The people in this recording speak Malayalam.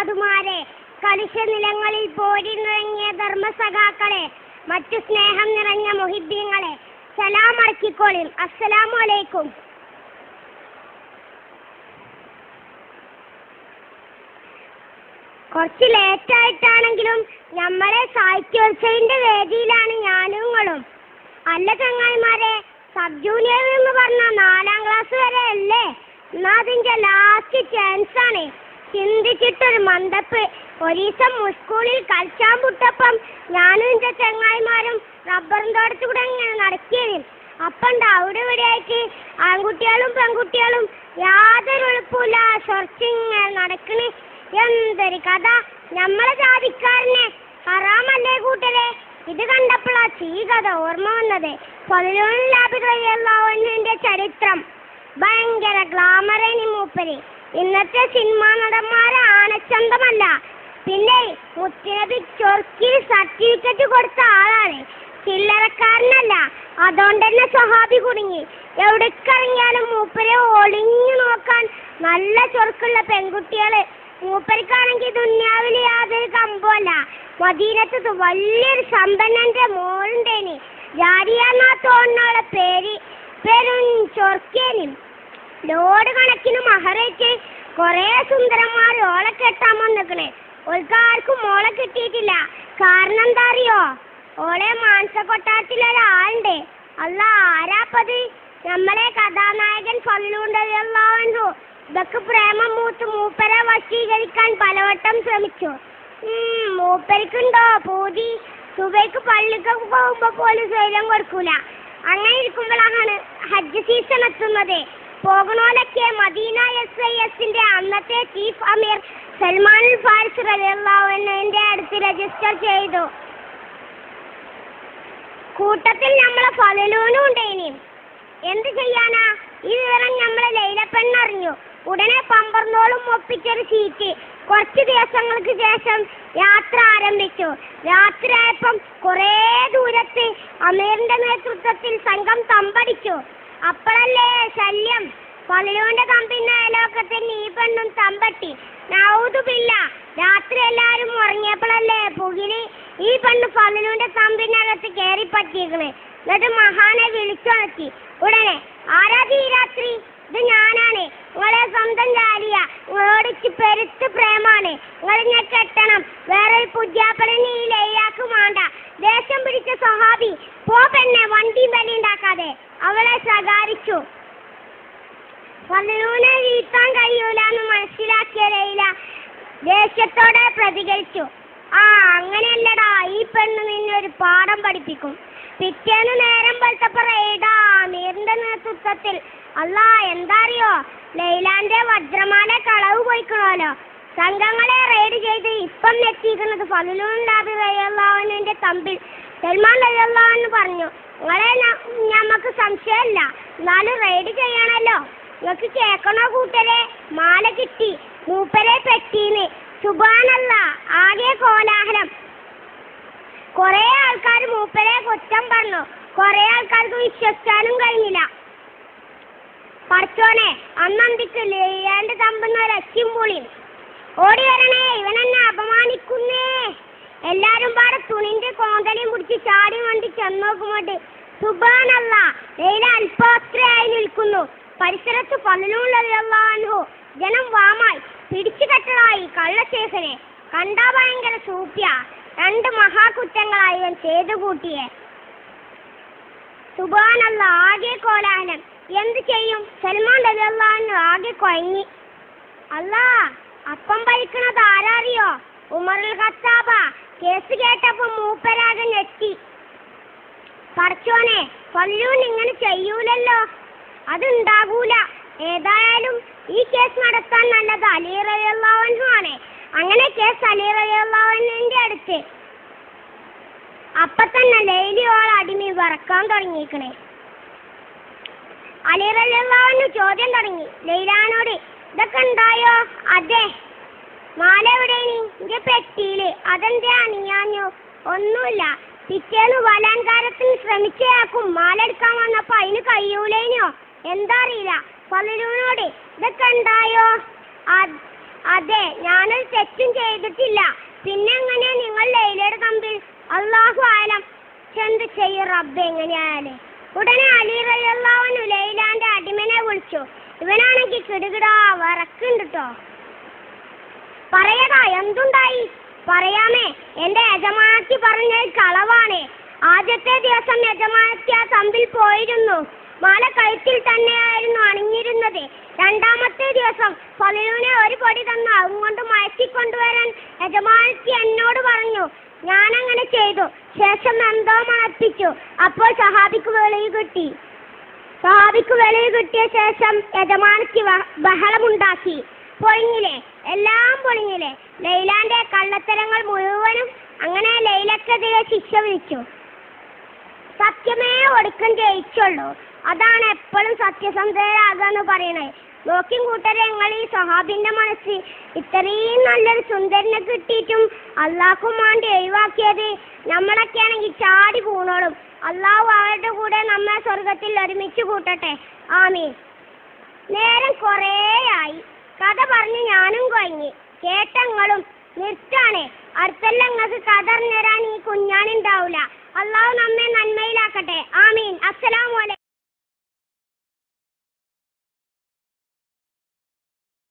ഉസ്താദുമാരെ കലുഷ നിലങ്ങളിൽ പോരിനിറങ്ങിയ ധർമ്മസഖാക്കളെ മറ്റു സ്നേഹം നിറഞ്ഞ മുഹിബ്ബീങ്ങളെ സലാം അടക്കിക്കോളിൻ അസ്സലാമു അലൈക്കും കുറച്ച് ലേറ്റായിട്ടാണെങ്കിലും നമ്മളെ സാഹിത്യോത്സവിന്റെ വേദിയിലാണ് ഞാനും നിങ്ങളും അല്ല ചങ്ങായിമാരെ സബ് ജൂനിയർ എന്ന് പറഞ്ഞ നാലാം ക്ലാസ് വരെ അല്ലേ? എന്നാ അതിന്റെ ലാസ്റ്റ് ചാൻസ് ആണ്. ചിന്തിച്ചിട്ടൊരു മന്ദപ്പ് ഒരീസം സ്കൂളിൽ കളിച്ചാൻ പുട്ടപ്പം ഞാനും എന്റെ ചങ്ങായിമാരും റബ്ബറും തോട്ടത്തിൽ കൂടെ ഇങ്ങനെ നടക്കേനും. അപ്പണ്ട് അവിടെ ഇവിടെയായിട്ട് ആൺകുട്ടികളും പെൺകുട്ടികളും യാതൊരു എളുപ്പമില്ല ഇങ്ങനെ നടക്കണ്. എന്തൊരു കഥ. നമ്മളെ ജാതിക്കാരനെ ഹറാമല്ലേ കൂട്ടരെ? ഇത് കണ്ടപ്പോഴാ ചീ കഥ ഓർമ്മ വന്നത്. പൊലൂൺ ലാബിന്റെ ചരിത്രം. ഭയങ്കര ഗ്ലാമറേനി മൂപ്പര്. ഇന്നത്തെ സിനിമാ നടന്മാരെ ആനച്ചന്തമല്ല. പിന്നെ മുത്തുനബി ചൊർക്കി സർട്ടിഫിക്കറ്റ് കൊടുത്ത ആളാണ്. ചില്ലറക്കാരനല്ല. അതുകൊണ്ട് തന്നെ സ്വഹാബി കുടുങ്ങി. എവിടേക്കിറങ്ങിയാലും മൂപ്പരെ ഒളിഞ്ഞു നോക്കാൻ നല്ല ചൊറുക്കുള്ള പെൺകുട്ടികൾ. മൂപ്പർക്കാണെങ്കിൽ ദുന്യാവിൽ യാതൊരു കമ്പമല്ല മദീനത്ത് വലിയൊരു സമ്പന്നന്റെ മോളുണ്ടേനി. ജാരിയാന്നാ തോന്നുന്ന പേര് പേരും ചൊർക്കേനും ലോഡ് കണക്കിന് മഹറേറ്റ് കൊറേ സുന്ദരന്മാർ ഓളെ കെട്ടാൻ വന്നിക്കണേ. ഓൾക്കാർക്കും കെട്ടിയിട്ടില്ല കിട്ടിയിട്ടില്ല. കാരണം എന്താ അറിയോ ഓളെ മാനസ കൊട്ടാരത്തിലൊരാളുണ്ട് അല്ല ആരാപ്പത്? നമ്മളെ കഥാനായകൻ കൊല്ലുണ്ടല്ലോ ഇതൊക്കെ പ്രേമം മൂത്ത് മൂപ്പരെ വശീകരിക്കാൻ പലവട്ടം ശ്രമിച്ചു. ഉം, മൂപ്പർക്കുണ്ടോ പൂതി. സുബൈക്ക് പള്ളിക്കൊക്കെ പോകുമ്പോ പോലും സ്വൈര്യം കൊടുക്കൂല. അങ്ങനെ ഇരിക്കുമ്പോഴാണ് ഹജ്ജ് സീസൺ എത്തുന്നത്. പോകണോലൊക്കെ മദീന എസ് ഐ എസിന്റെ അന്നത്തെ ചീഫ് അമീർ സൽമാൻ ഫാരിസ് റലിയല്ലാവിന്റെ അടുത്ത് രജിസ്റ്റർ ചെയ്തു. കൂട്ടത്തിൽ നമ്മളെ ഫലലൂനും ഇനിയും എന്ത് ചെയ്യാനാ? ഈ വിവരം നമ്മളെ ഉടനെ പമ്പർന്നോളും ഒപ്പിച്ചൊരു സീറ്റ് കുറച്ച് ദിവസങ്ങൾക്ക് ശേഷം യാത്ര ആരംഭിച്ചു. രാത്രിയായപ്പം കുറേ ദൂരത്ത് അമീറിന്റെ നേതൃത്വത്തിൽ സംഘം തമ്പടിച്ചു. അപ്പോഴല്ലേ ശല്യം? പള്ളിയോന്റെ തമ്പിന്റെ അയലോക്കത്തിൽ ഈ പെണ്ണും തമ്പട്ടി. നൗതുമില്ല രാത്രി എല്ലാരും ഉറങ്ങിയപ്പോഴല്ലേ പുകിൽ ഈ പെണ്ണ് പള്ളിയോന്റെ തമ്പിനകത്ത് കയറി പറ്റിയേക്കണേ എന്നിട്ട് മഹാനെ വിളിച്ചുണക്കി ഉടനെ ആരാധി രാത്രി? ഇത് ഞാനാണ്. നിങ്ങളെ സ്വന്തം ജാലിയ നിങ്ങളോട് പെരുത്ത് പ്രേമാണ്. നിങ്ങൾ ഞാൻ കെട്ടണം. വേറെ ഒരു പുതിയാപ്പനെ ഈ ലൈലാക്ക് വേണ്ട ദേഷ്യം പിടിച്ച സ്വഹാബി പോ പെണ്ണെ വണ്ടിയും ബലി ഉണ്ടാക്കാതെ. അവളെ ശകാരിച്ചു. വല്ലൂനെ വീഴ്ത്താൻ കഴിയൂലെന്ന് മനസ്സിലാക്കിയ ലൈല ദേഷ്യത്തോടെ പ്രതികരിച്ചു. ആ അങ്ങനെയല്ലടാ. ഈ പെണ്ണ് നിന്നെ ഒരു പാഠം പഠിപ്പിക്കും. പിറ്റേന്ന് നേരം പോലത്തെ പറയടാ അമീറിന്റെ നേതൃത്വത്തിൽ അല്ല എന്താ അറിയോ ലൈലാന്റെ വജ്രമാല കളവ് പോയിക്കണോലോ? സംഘങ്ങളെ റെയ്ഡ് ചെയ്ത് ഇപ്പം എത്തിയിരിക്കുന്നത് ഫലുലൂൻ ലാബി തമ്പിൽ. സൽമാൻ റയ്യല്ലാവെന്ന് പറഞ്ഞു നിങ്ങളെ ഞമ്മക്ക് സംശയമല്ല എന്നാലും റെയ്ഡ് ചെയ്യണല്ലോ. നിങ്ങൾക്ക് കേക്കണോ കൂട്ടരെ? മാല കിട്ടി മൂപ്പരെ പെട്ടീന്ന്. സുബാനല്ല ആകെ കോലാഹലം. കൊറേ ആൾക്കാർ മൂപ്പരെ കുറ്റം പറഞ്ഞു. കൊറേ ആൾക്കാർക്ക് വിശ്വസിക്കാനും കഴിഞ്ഞില്ല. പഠിച്ചോനെ അന്നന്തിക്ക് തമ്പുന്ന ഒരച്ചും പൊളിയും. ഓടി വരണേ ഇവനെന്നെ അപമാനിക്കുന്നേ. എല്ലാരും പാടെ തുണിന്റെ കോന്തലയും പിടിച്ച് ചാടി വണ്ടി. ചെന്നോക്കുമ്പോട്ട് സുബാനല്ല ലൈല അല്പത്രയായി നിൽക്കുന്നു. പരിസരത്ത് പതിനുള്ളതല്ലോ ജനം വാമായി. പിടിച്ചു കെട്ടലായി കള്ളശേഖനെ കണ്ടാ ഭയങ്കര സൂപ്യ. രണ്ട് മഹാകുറ്റങ്ങളായി ഇവൻ ചെയ്തു കൂട്ടിയെ. സുബാനല്ല ആകെ കോലാഹലം. എന്ത് ചെയ്യും? സൽമാൻ റലിയല്ലാഹു ആകെ കൊയങ്ങി. അല്ലാ അപ്പം ഭരിക്കണത് ആരാറിയോ? ഉമറുൽ ഖത്താബ. കേസ് കേട്ടപ്പോ മൂപ്പരാകെ ഞെട്ടി. പറച്ചോനെ കൊല്ലൂൻ ഇങ്ങനെ ചെയ്യൂലല്ലോ. അതുണ്ടാകൂല. ഏതായാലും ഈ കേസ് നടത്താൻ നല്ലത് അലി റലിയല്ലാഹുവാണ് അങ്ങനെ കേസ് അലി റലിയല്ലാഹുവിന്റെ അടുത്ത്. അപ്പൊ തന്നെ ലൈലി ഓൾ അടിമി വറക്കാൻ തുടങ്ങിയിരിക്കണേ അലി ചോദ്യം തുടങ്ങി. ലൈലാനോട് ഇതൊക്കെ ഉണ്ടായോ? അതെ. മാല എവിടെയാണ് ഇന്റെ പെട്ടിയിൽ. അതെന്താ അണിയാഞ്ഞു? ഒന്നുമില്ല. പിറ്റേന്ന് വലാൻകാരത്തിന് ശ്രമിച്ചയാക്കും. മാല എടുക്കാൻ വന്നപ്പോ അതിന് കഴിയൂലേനോ? എന്താ അറിയില്ല. പലരൂനോട് ഇതൊക്കെ ഉണ്ടായോ? അതെ. ഞാനൊരു തെറ്റും ചെയ്തിട്ടില്ല. പിന്നെ എങ്ങനെയാ നിങ്ങൾ ലൈലയുടെ തമ്പിൽ അള്ളാഹു ആലം. ചെന്ത് ചെയ്യും? റബ്ബ് എങ്ങനെയായാലേ. ഉടനെ അലി റളിയല്ലാഹു ലൈലാന്റെ അടിമനെ വിളിച്ചു. ഇവനാണെങ്കിൽ കിടുകിടാ വിറക്കുണ്ട് ട്ടോ. പറയടാ എന്തുണ്ടായി? പറയാമേ എന്റെ യജമാനത്തി പറഞ്ഞ കളവാണ്. ആദ്യത്തെ ദിവസം യജമാനത്തി ആ തമ്പിൽ പോയിരുന്നു. മാല കഴുത്തിൽ തന്നെയായിരുന്നു അണിഞ്ഞിരുന്നത്. രണ്ടാമത്തെ ദിവസം ഫലൂനെ ഒരു പൊടി തന്നു അതുകൊണ്ട് മയക്കിക്കൊണ്ടുവരാൻ യജമാനത്തി എന്നോട് പറഞ്ഞു. ഞാനങ്ങനെ ചെയ്തു. ശേഷം എന്തോ മണപ്പിച്ചു. അപ്പോൾ സഹാബിക്ക് വെളിയിൽ കിട്ടി. സഹാബിക്ക് വെളിയിൽ കിട്ടിയ ശേഷം യജമാനിക്ക് ബഹളമുണ്ടാക്കി. പൊളിഞ്ഞില്ലേ? എല്ലാം പൊളിഞ്ഞില്ലേ? ലൈലാന്റെ കള്ളത്തരങ്ങൾ മുഴുവനും അങ്ങനെ ലൈലക്കെതിരെ ശിക്ഷ വിളിച്ചു സത്യമേ ഒടുക്കം ജയിച്ചുള്ളൂ. അതാണ് എപ്പോഴും സത്യസന്ധരാകുക എന്ന് പറയണേ. നോക്കിയും കൂട്ടരെ ഞങ്ങൾ ഈ സഹാബിന്റെ മനസ്സ് ഇത്രയും നല്ലൊരു സുന്ദരനെ കിട്ടിയിട്ടും അള്ളാഹ്ക്കും വേണ്ടി ഒഴിവാക്കിയത് നമ്മളൊക്കെ ആണെങ്കിൽ ചാടി പൂണോളും. അള്ളാഹു അവരുടെ കൂടെ നമ്മെ സ്വർഗത്തിൽ ഒരുമിച്ച് കൂട്ടട്ടെ. ആമീൻ. നേരം കുറേയായി കഥ പറഞ്ഞ് ഞാനും കഴിഞ്ഞ്. കേട്ടങ്ങളും നിർത്താണേ അടുത്തല്ല നിങ്ങൾക്ക് കഥ തരാൻ ഈ കുഞ്ഞാനുണ്ടാവൂല അള്ളാഹു നമ്മെ നന്മയിലാക്കട്ടെ. ആമീൻ. അസ്സലാമു അലൈക്കും